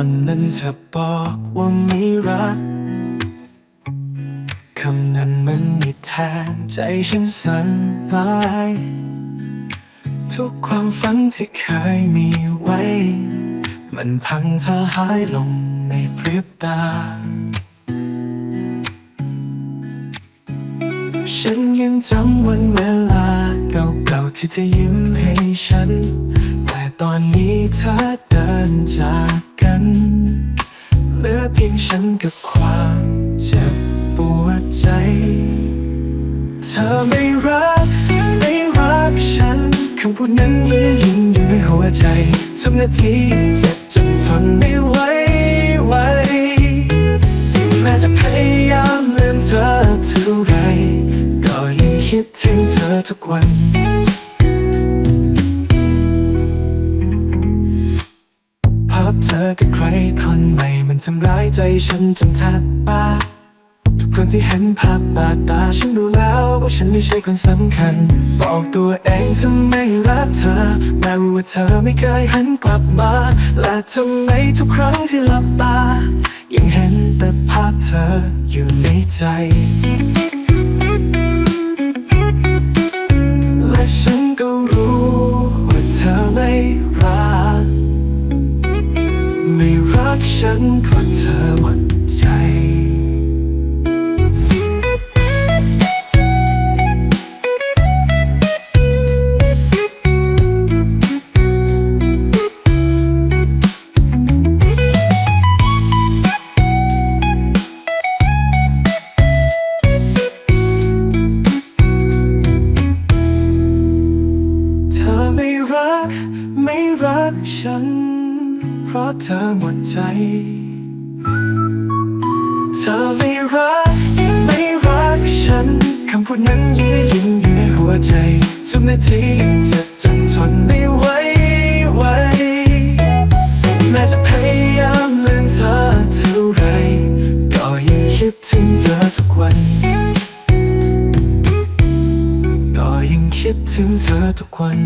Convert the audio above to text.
วันนั้นเธอบอกว่าไม่รัก คำนั้นมันมีแทนใจฉันสั่นไหวทุกความฝันที่เคยมีไว้ มันพังทลายลงในพริบตา ฉันยังจำวันเวลาเก่าๆที่เธอยิ้มให้ฉัน แต่ตอนนี้เธอเดินจาก งฉันกับความเจ็บปวดใจ เธอไม่รัก ไม่รักฉันคำพูดนั้นยังได้ยินอยู่ในหัวใจทุกนาทีเจ็บจนทนไม่ไหวไหวแม้จะพยายามลืมเธอเท่าไรก็ยังคิดถึงเธอทุกวันภาพเธอกับใครคนใหม่ มันทำร้ายใจฉันจนแทบบ้าทุกครั้งที่เห็นภาพบาดตาฉันรู้แล้วว่าฉันไม่ใช่คนสำคัญ บอกตัวเองทำไมรักเธอ แม้ว่าเธอไม่เคยหันกลับมา และทำไมทุกครั้งที่หลับตา ยังเห็นแต่ภาพเธออยู่ในใจ ฉันเพราะเธอหมดใจไม่รัก ไม่รักฉัน ราะเธอหมดใจ เธอไม่รักไม่รักฉัน คำพูดนั้นยังได้ยินอยู่ในหัวใจ ทุกนาทีเจ็บจนทนไม่ไหวไหวแม้จะพยายามลืมเธอเท่าไร ก็ยังคิดถึงเธอทุกวัน ก็ยังคิดถึงเธอทุกวัน